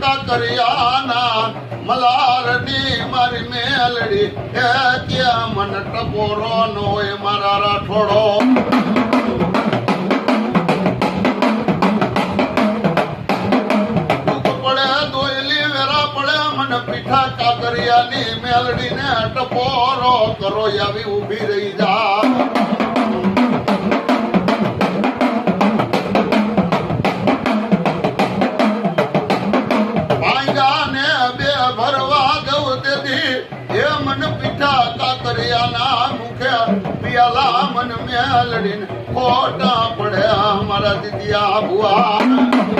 કાકરિયાના મલારની મારી મેલડી. એ કે મન ટપોરો ન મારા રાઠોડો. પીઠા કાકરિયાની મેલડીને ટપોરો કરો, આવી ઊભી રહી જા. ભરવા ગઉ તેથી એ મન પીઠા કાકરિયાના મુખે પિયાલા મન મેલડીને ખોટા પડ્યા. મારા દીદિયા ભુવા